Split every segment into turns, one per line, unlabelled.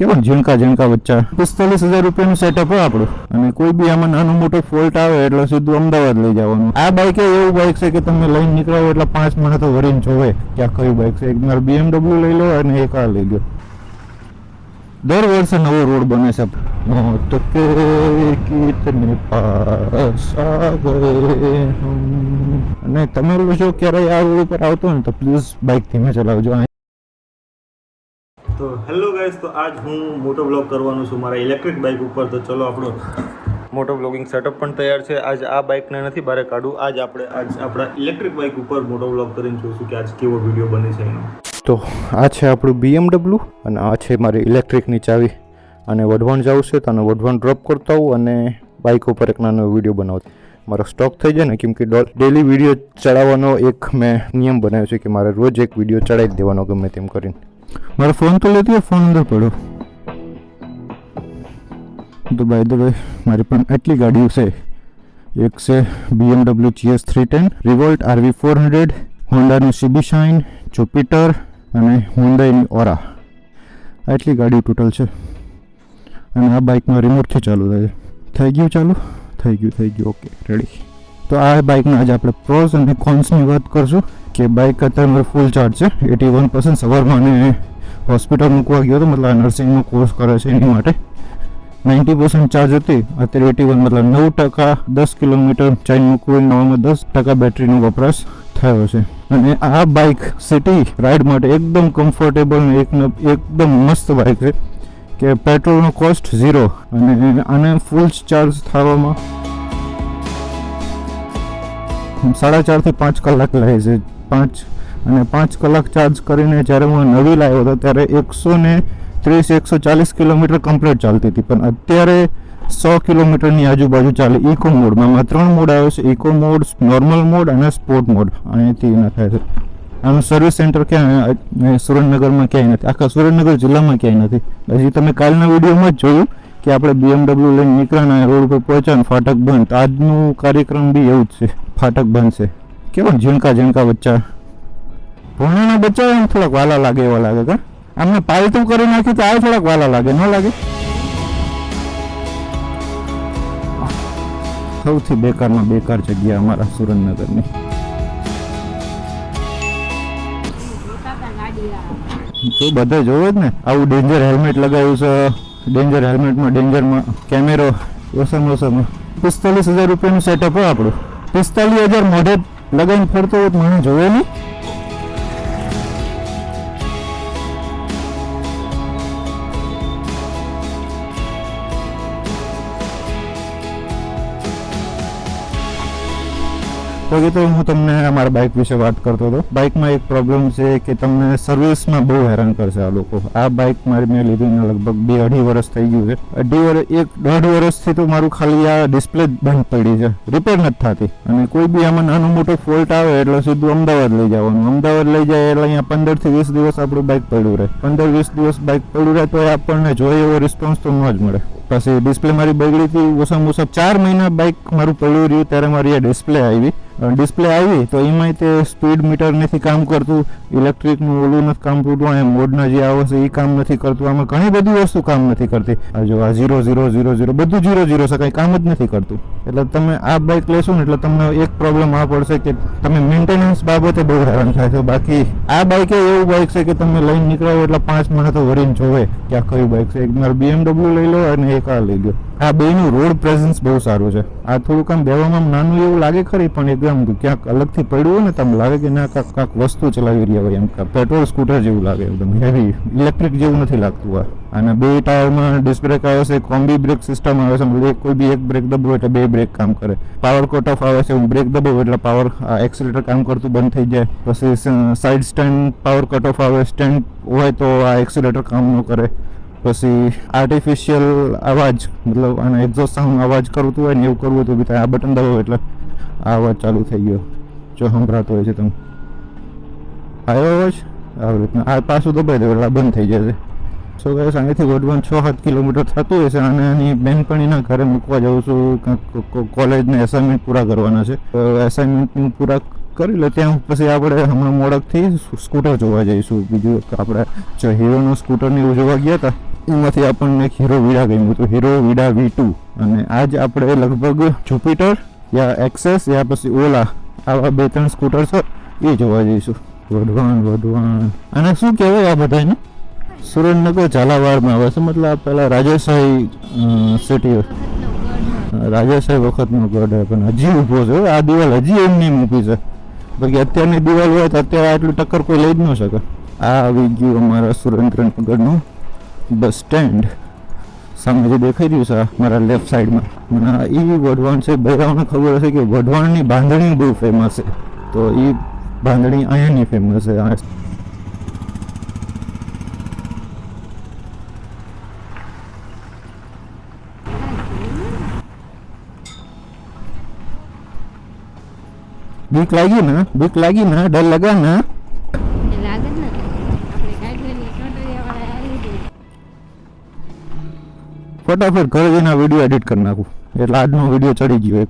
કેવા ઝીણકા ઝીણકા વચ્ચા? પિસ્તાલીસ હજાર રૂપિયાનું સેટઅપ હોય આપણું. અને કોઈ બી આમાં નાનો મોટો ફોલ્ટ આવે એટલે સીધું અમદાવાદ લઈ જવાનું. આ બાઇક એવું બાઇક છે કે તમે લઈને નીકળો એટલે પાંચ મહિના તો વરીને જોવે કે આ કયું બાઇક છે. એક મારે BMW લઈ લો અને એક આ લઈ લો. દર વર્ષે નવો રોડ બને છે. મોત કે કિતને પાસ આ ગયે અને તમે લોકો ક્યારેય આ રોડ ઉપર આવતો ને તો પ્લીઝ બાઇક ધીમે ચલાવજો.
તો હેલો ગાઈસ, તો આજ હું મોટો બ્લોગ કરવાનો છું મારા ઇલેક્ટ્રિક બાઇક ઉપર. તો ચલો આપણો મોટો બ્લોગિંગ સેટઅપ પણ તૈયાર છે. આજ આ બાઇકને નથી બહાર કાઢવું આજ આપણે, આજ આપણા ઇલેક્ટ્રિક બાઇક ઉપર મોટો બ્લોગ કરીને જોઈશું કે આજ કેવો વીડિયો બને છે એનો.
તો આ છે આપણું બીએમડબલ્યુ અને આ છે મારી ઇલેક્ટ્રિકની ચાવી. અને વઢવાણ જવું છે તો આને વઢવાણ ડ્રોપ કરતા હોઉં અને બાઇક ઉપર એક નાનો વીડિયો બનાવતો મારો સ્ટોક થઈ જાય ને, કેમ કે ડેલી વીડિયો ચડાવવાનો એક મેં નિયમ બનાવ્યો છે કે મારે રોજ એક વીડિયો ચડાવી દેવાનો ગમે તેમ કરીને. મારો ફોન તો લેતી ફોન અંદર પડ્યો. તો બાય ધ વે મારી પણ આટલી ગાડીઓ છે. એક છે BMW GS three ten Revolt RV four hundred હોન્ડાનું CB Shine Jupiter અને હુન્ડાઈની ઓરા આટલી ગાડી ટોટલ છે. અને આ બાઇકમાં રિમોટથી ચાલુ થાય. થઈ ગયું ચાલુ? થઈ ગયું થઈ ગયું. ઓકે રેડી તો આ બાઇકના આજે આપણે પ્રોસ અને કોન્સની વાત કરશું કે બાઇક અત્યારે મારે ફૂલ ચાર્જ છે. એટી વન પર્સન્ટ સવારમાં અને હોસ્પિટલ મૂકવા ગયો હતો. મતલબ નર્સિંગનો કોર્સ કરે છે એની માટે. નાઇન્ટી પર્સન્ટ ચાર્જ હતી. અત્યારે એટી વન મતલબ નવ ટકા દસ કિલોમીટર ચાઇન મૂકવું નવામાં દસ ટકા બેટરીનો વપરાશ થયો છે. અને આ બાઇક સિટી રાઇડ માટે એકદમ કમ્ફર્ટેબલ ને એક એકદમ મસ્ત બાઇક છે. કે પેટ્રોલનો કોસ્ટ ઝીરો અને આને ફૂલ ચાર્જ થવામાં સાડા ચારથી પાંચ કલાક લાગે છે. પાંચ અને પાંચ કલાક ચાર્જ કરીને જ્યારે હું નવી લાવ્યો હતો ત્યારે એકસો ને ત્રીસ, એકસો ચાલીસ કિલોમીટર કમ્પ્લીટ ચાલતી હતી. પણ અત્યારે સો કિલોમીટરની આજુબાજુ ચાલે. ઇકો મોડમાં એમાં ત્રણ મોડ આવ્યો છે. ઇકો મોડ નોર્મલ મોડ અને સ્પોર્ટ મોડ અહીંથી ના છે. આનું સર્વિસ સેન્ટર ક્યાં સુરેન્દ્રનગરમાં ક્યાંય નથી. આખા સુરેન્દ્રનગર જિલ્લામાં ક્યાંય નથી. હજી તમે કાલના વિડીયોમાં જ જોયું કે આપણે બીએમડબલ્યુ લઈને નીકળ્યા રોડ ઉપર પહોંચ્યા ને ફાટક બંધ. આજનું કાર્યક્રમ બી એવું જ છે. ફાટક બંધ છે. કેવા ઝીણકા ઝીણકા બચ્ચા. ભોણાના બચ્ચા એમ થોડાક વાલા લાગે એવા લાગે કા? આમને પાલતું કરી નાખ્યું તો આ થોડાક વાલા લાગે ન લાગે? સૌથી બેકારમાં બેકાર જગ્યા અમારા સુરેન્દ્રનગરની. જો બધે જોવે જ ને આવું ડેન્જર હેલ્મેટ લગાવ્યું છે. ડેન્જર હેલ્મેટમાં, ડેન્જરમાં, કેમેરો ઓછામાં ઓછામાં પિસ્તાલીસ હજાર રૂપિયાનું સેટઅપ હોય આપણું. પિસ્તાલીસ હજાર મોઢે લગાવીને ફરતો હોય તો મને જોવે નહીં. તો કે તો હું તમને અમારા બાઇક વિશે વાત કરતો હતો. બાઇકમાં એક પ્રોબ્લેમ છે કે તમને સર્વિસમાં બહુ હેરાન કરશે આ લોકો. આ બાઇક મારી મેં લીધી ને લગભગ બે અઢી વર્ષ થઈ ગયું છે. અઢી વર્ષ એક દોઢ વર્ષથી તો મારું ખાલી આ ડિસ્પ્લે બંધ પડી છે. રિપેર નથી થતી. અને કોઈ બી આમાં નાનો મોટો ફોલ્ટ આવે એટલે સીધું અમદાવાદ લઈ જવાનું. અમદાવાદ લઈ જાય એટલે અહીંયા પંદરથી વીસ દિવસ આપણું બાઇક પડ્યું રહે. પંદર વીસ દિવસ બાઇક પડ્યું રહે તો આપણને જોઈએ એવો રિસ્પોન્સ તો ન જ મળે. પછી ડિસ્પ્લે મારી બગડી હતી ઓછામાં ઓછા ચાર મહિના બાઇક મારું પડ્યું રહ્યું ત્યારે મારી આ ડિસ્પ્લે આવી. ડિસ્પ્લે આવી તો એમાંય તે સ્પીડ મીટર નથી કામ કરતું ઇલેક્ટ્રિકનું ઓલું નથી કામ કરતું એમ મોડના જે આવે છે એ કામ નથી કરતું, આમાં ઘણી બધી વસ્તુ કામ નથી કરતી. આ જો આ ઝીરો ઝીરો ઝીરો ઝીરો બધું ઝીરો ઝીરો છે, કંઈ કામ જ નથી કરતું. એટલે તમે આ બાઇક લેશો ને એટલે તમને એક પ્રોબ્લેમ આ પડશે કે તમે મેન્ટેનન્સ બાબતે બહુ હેરાન થાય છો. બાકી આ બાઇક એવું બાઇક છે કે તમે લઈને નીકળો એટલે પાંચ મહિના તો વરીને જોવે કે આ કયું બાઇક છે. એક મારે BMW લઈ લો અને એક લઈ લો આ બેનું રોડ પ્રેઝન્સ બહુ સારું છે. આ થોડુંક આમ દેવામાં નાનું એવું લાગે ખરી, પણ એકદમ ક્યાંક અલગથી પડ્યું હોય ને તમને લાગે કે ના, કાંક કાંક વસ્તુ ચલાવી રહ્યા હોય એમ. પેટ્રોલ સ્કૂટર જેવું લાગે એકદમ. હેવી ઇલેક્ટ્રિક જેવું નથી લાગતું આ. અને બે ટાયરમાં ડિસ્ક બ્રેક આવે છે કોમ્બી બ્રેક સિસ્ટમ આવે છે કોઈ બી એક બ્રેક દબાવો એટલે બે બ્રેક કામ કરે. પાવર કટ ઓફ આવે છે, હું બ્રેક દબાવું એટલે પાવર એક્સિલેટર કામ કરતું બંધ થઈ જાય. પછી side stand power cut off આવે સ્ટેન્ડ હોય તો આ એક્સિલેટર કામ ન કરે. પછી આર્ટિફિશિયલ અવાજ, મતલબ આને એક્ઝોસ્ટ સાઉન્ડ અવાજ કરતું હોય ને એવું કરવું હતું તો બી થાય. આ બટન દબાવો એટલે આ અવાજ ચાલુ થઈ ગયો. જો સંભળાતો હોય છે તમે આવ્યો અવાજ? આવી રીતના. આ પાછું દબાઈ દો એટલે બંધ થઈ જશે. સો ગાઈસ અહીંથી વડવાન છ સાત કિલોમીટર થતું હશે અને એની બેનપણીના ઘરે મૂકવા જાઉં છું. કોલેજને એસાઇનમેન્ટ પૂરા કરવાના છે. એસાઇનમેન્ટ પૂરા કરી લે. ત્યાં પછી આપણે હમણાં મોડકથી સ્કૂટર જોવા જઈશું. બીજું આપણે હીરોનું સ્કૂટર ને એવું જોવા ગયા હતા. એમાંથી આપણને એક હીરો વીડા ગમ્યું હતું. હીરો વીડા વી ટુ અને આજ આપણે લગભગ જુપિટર યા એક્સેસ યા પછી ઓલા આવા બે ત્રણ સ્કૂટર છે, એ જોવા જઈશું. વઢવાણ વઢવાણ. અને શું કહેવાય આ બધાને? સુરેન્દ્રનગર ઝાલાવાડમાં આવે છે. મતલબ પેલા રાજેશાહી સિટી રાજેશાહી વખતનો ગઢ પણ હજી ઊભો છે આ દિવાલ હજી એમની મૂકી છે. બાકી અત્યારની દિવાલ હોય તો અત્યારે આટલું ટક્કર કોઈ લઈ જ ન શકે. આ આવી ગયું અમારા સુરેન્દ્રનગરનું બસ સ્ટેન્ડ સામે જે દેખાઈ રહ્યું છે આ મારા લેફ્ટ સાઈડમાં મને આ ઈ વઢવાણ છે બધાને ખબર હશે કે વઢવાણની બાંધણી બહુ ફેમસ છે તો એ બાંધણી અહીંયાની ફેમસ છે આ બીક લાગી ને બીક લાગી ને ડર લગા ને ફટાફટ ઘરે જઈને વીડિયો એડિટ કરી નાખું. એટલે આજનો વીડિયો ચડી ગયો એક.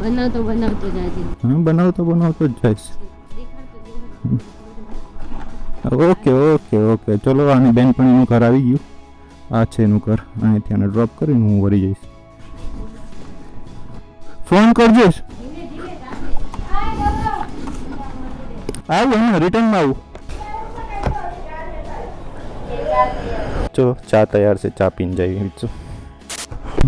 બનાવતો બનાવતો જાજે
બનાવતો જ જઈશ. Okay okay okay. ચલો, આની બેનપણીનું ઘર આવી ગયું. આ છે એનું ઘર. અહીંથી આને ડ્રોપ કરીને હું વળી જઈશ. ફોન કરજો. આવું ને રિટર્નમાં આવું. ચલો ચા તૈયાર છે, ચા પીને જઈએ છું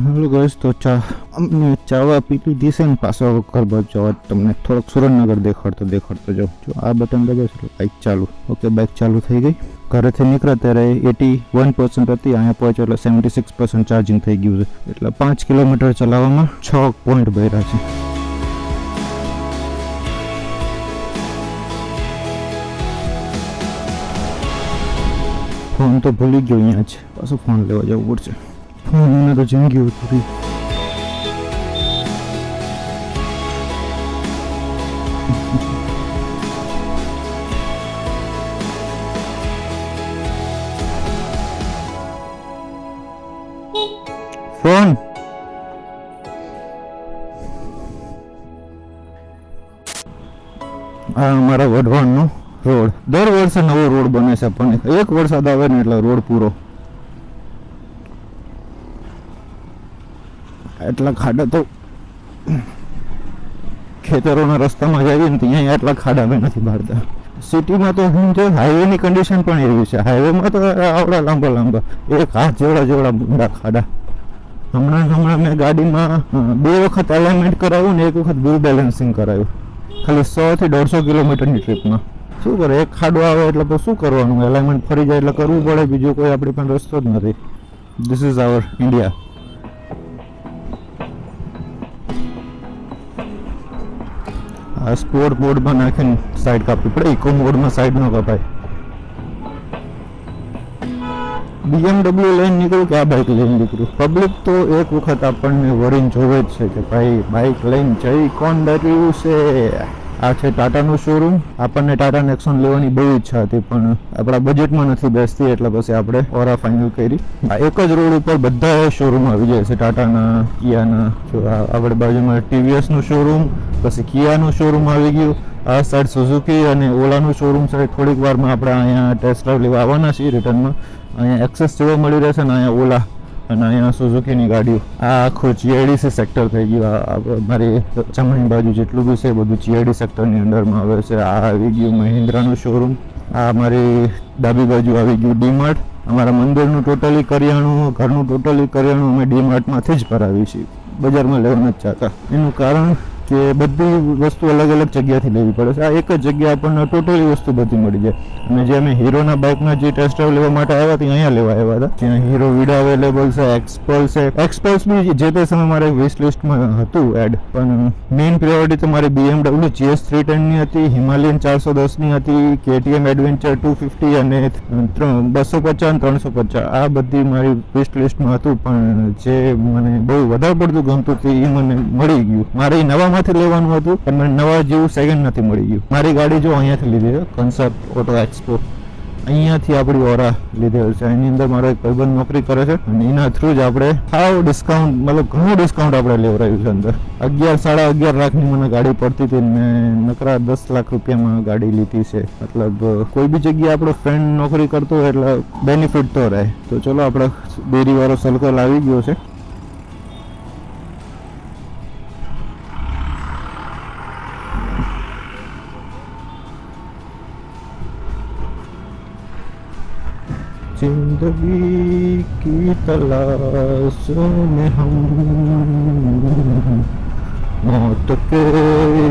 હેલો ગાઈસ તો ચા અમને ચાવા પી લીધી છે ને પાછો ઘર બાજુ તમને થોડોક સુરેન્દ્રનગર દેખાડતો દેખાડતો જાઉં. જો આ બટન દબાવશો એટલે બાઇક ચાલુ. ઓકે બાઇક ચાલુ થઈ ગઈ. ઘરેથી નીકળ્યા ત્યારે એટી વન પર્સન્ટ હતી, અહીંયા પહોંચ્યો એટલે સેવન્ટી સિક્સ પર્સન્ટ ચાર્જિંગ થઈ ગયું છે. એટલે પાંચ કિલોમીટર ચલાવવામાં છ પોઈન્ટ ભર્યા છે. ફોન તો ભૂલી ગયો અહીંયા જ. પાછો ફોન લેવા જવું પડશે. ફોન એને તો જિંદગી ઉતરી ફોન. આ અમારા વઢવાણનો રોડ. દર વર્ષે નવો રોડ બને છે પણ એક વરસાદ આવે ને એટલે રોડ પૂરો. એટલા ખાડા તો ખેતરોના રસ્તામાં જઈએ ને ત્યાં આટલા ખાડા અમે નથી બાળતા. સિટીમાં તો શું છે હાઈવેની કન્ડિશન પણ એવી છે. હાઈવેમાં તો આવડા લાંબા લાંબા. એક હાથ જેવડા જેવડા મોટા ખાડા. હમણાં હમણાં મેં ગાડીમાં બે વખત એલાઇનમેન્ટ કરાવ્યું ને એક વખત વ્હીલ બેલેન્સિંગ કરાવ્યું ખાલી સો થી દોઢસો કિલોમીટરની ટ્રીપમાં શું કરે? એક ખાડો આવે એટલે તો શું કરવાનું? એલાઇનમેન્ટ ફરી જાય એટલે કરવું પડે, બીજો કોઈ આપણી પણ રસ્તો જ નથી. ધીસ ઇઝ આવર ઇન્ડિયા આ સ્પોર્ટ મોડમાં નાખીને સાઈડ કાપવી પડે ઇકો મોડમાં સાઈડ ન કપાય. બીએમડબલ્યુ લઈને નીકળ્યું કે આ બાઇક લઈને નીકળ્યું પબ્લિક તો એક વખત આપણને વળીને જોવે જ છે કે ભાઈ બાઇક લઈને જઈ, કોણ ડર્યું છે? આ છે ટાટાનું શોરૂમ આપણને ટાટા નેક્સોન લેવાની બહુ ઈચ્છા હતી, પણ આપણા બજેટમાં નથી બેસતી, એટલે પછી આપણે ઓરા ફાઇનલ કરી. આ એક જ રોડ ઉપર બધા શોરૂમ આવી જાય છે, ટાટાના, કિયાના આપણે બાજુમાં ટીવીએસનું શોરૂમ પછી કિયાનું શોરૂમ આવી ગયું. આ સાઈડ સુઝુકી અને ઓલાનું શોરૂમ સાઈડ થોડીક વારમાં આપણે અહીંયા ટેસ્ટ ડ્રાઈવ લેવા આવવાના છીએ રિટર્નમાં અહીંયા એક્સેસ જોવા મળી રહેશે ને અહીંયા ઓલા અને અહીંયા સુઝુકીની ગાડીઓ. આ આખું જીઆઈડીસી સેક્ટર થઈ ગયું. મારી જમણી બાજુ જેટલું બી છે બધું જીઆઈડી સેક્ટરની અંડરમાં આવે છે. આ આવી ગયું મહિન્દ્રાનું શોરૂમ આ મારી ડાબી બાજુ આવી ગયું ડીમાર્ટ અમારા મંદિરનું ટોટલી કરિયાણું, ઘરનું ટોટલી કરિયાણું અમે ડીમાર્ટમાંથી જ ભરાવી છીએ. બજારમાં લેવા નથી ચાહતા એનું કારણ કે બધી વસ્તુ અલગ અલગ જગ્યાથી લેવી પડે છે. આ એક જ જગ્યા આપણને ટોટલી વસ્તુ બધી મળી જાય. અને જે અમે હીરોના બાઇકના જે ટેસ્ટ ડ્રાઈવ લેવા માટે આવ્યા હતા અહીંયા લેવા આવ્યા હતા. ત્યાં હીરો વિડા અવેલેબલ છે એક્સપલ્સ છે. એક્સપલ્સ બી જે તે સમયે મારે વિશ લિસ્ટમાં હતું એડ પણ મેઇન પ્રિયોરિટી તો મારી બીએમડબલ્યુ જીએસ થ્રી ટેનની હતી હિમાલયન ચારસો દસની હતી કેટીએમ એડવેન્ચર ટુ ફિફ્ટી અને બસો પચાસ ત્રણસો પચાસ. આ બધી મારી વિશ લિસ્ટમાં હતું, પણ જે મને બહુ વધારે પડતું ગમતું હતું, એ મને મળી ગયું. મારે ઈ નવામાંથી લેવાનું હતું. પણ નવા જેવું સેકન્ડ નથી મળી ગયું. મારી ગાડી જો અહીંયાથી લીધી છે કન્સેપ્ટ ઓટો એક્સપો અહીંયાથી આપણી ઓરા લીધેલ છે. એની અંદર મારો એક ભાઈબંધ નોકરી કરે છે અને એના થ્રુ જ આપણે સાવ ડિસ્કાઉન્ટ મતલબ ઘણું ડિસ્કાઉન્ટ આપણે લેવરાયું છે અંદર. અગિયાર, સાડા અગિયાર લાખની મને ગાડી પડતી હતી મેં નકરા દસ લાખ રૂપિયામાં ગાડી લીધી છે. મતલબ, કોઈ બી જગ્યાએ આપણો ફ્રેન્ડ નોકરી કરતો હોય એટલે બેનિફિટ તો રહે. તો ચલો આપણે ડેરીવાળો સર્કલ આવી ગયો છે. जिंदगी की तलाश में हम मौत के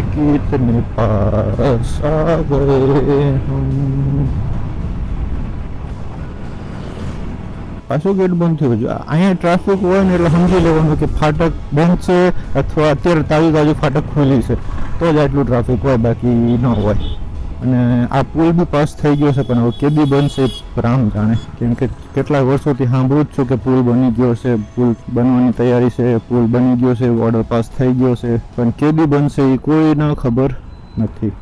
कितने पास आ गए हम પાછો ગેટ બંધ થયો છે અહીંયા ટ્રાફિક હોય ને એટલે સમજી લેવાનું કે ફાટક બંધ છે અથવા અત્યારે તાવી બાજુ ફાટક ખુલ્લી છે તો જ આટલું ટ્રાફિક હોય બાકી ન હોય અને આ પુલ બી પાસ થઈ ગયો છે, પણ હવે કેદી બનશે રામ જાણે. કેમ કે કેટલા વર્ષોથી સાંભળું જ છું કે પુલ બની ગયો છે, પુલ બનવાની તૈયારી છે, પુલ બની ગયો છે ઓર્ડર પાસ થઈ ગયો છે, પણ કેદી બનશે એ કોઈને ખબર નથી.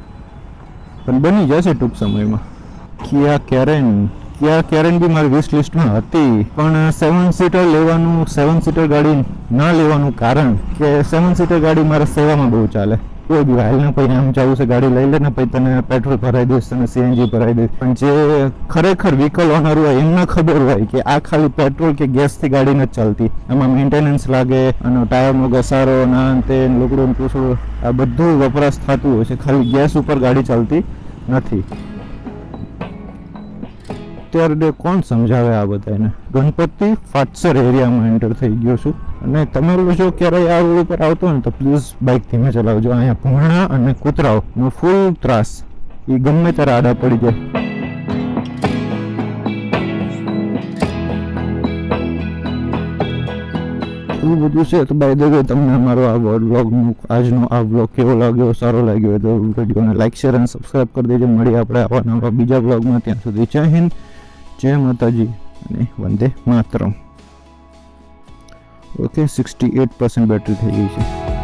પણ બની જશે ટૂંક સમયમાં. કિયા કેરેન કિયા કેરેન બી મારી વિશ લિસ્ટમાં હતી, પણ સેવન સીટર લેવાનું સેવન સીટર ગાડી ન લેવાનું કારણ કે સેવન સીટર ગાડી મારા સેવામાં બહુ ચાલે. કોઈ બી ને પછી આમ જવું છે, ગાડી લઈ લે ને પછી તને પેટ્રોલ ભરાઈ દઈશ, તને સીએનજી ભરાઈ દઈશ. પણ જે ખરેખર વ્હીકલ ઓનર હોય એમને ખબર હોય કે આ ખાલી પેટ્રોલ કે ગેસથી ગાડી નથી ચાલતી. એમાં મેન્ટેનન્સ લાગે, અને ટાયરનો ઘસારો ના તે લુગડું પૂછડું, આ બધું વપરાશ થતું હોય છે. ખાલી ગેસ ઉપર ગાડી ચાલતી નથી. અત્યારે કોણ સમજાવે આ બધાને? ગણપતિ ફાટસર એરિયામાં એન્ટર થઈ ગયો છું. અને તમે જો ક્યારેય આ રોડ ઉપર આવતો ને તો પ્લીઝ બાઇક ધીમે ચલાવજો અહીંયા ભૂણા અને કૂતરાઓનો ફૂલ ત્રાસ. એ ગમે ત્યારે આડા પડી જાય. એવું બધું છે તો બાય ધ તમને અમારો આ વ્લોગનું આજનો આ વ્લોગ કેવો લાગ્યો, સારો લાગ્યો તો વિડીયોને લાઈક શેર અને સબસ્ક્રાઈબ કરી દેજો. મળીએ આપણે આવા નવા બીજા વ્લોગમાં ત્યાં સુધી જય હિન્દ, જય માતાજી અને વંદે માતરમ. Okay sixty eight percent battery થઈ ગઈ છે.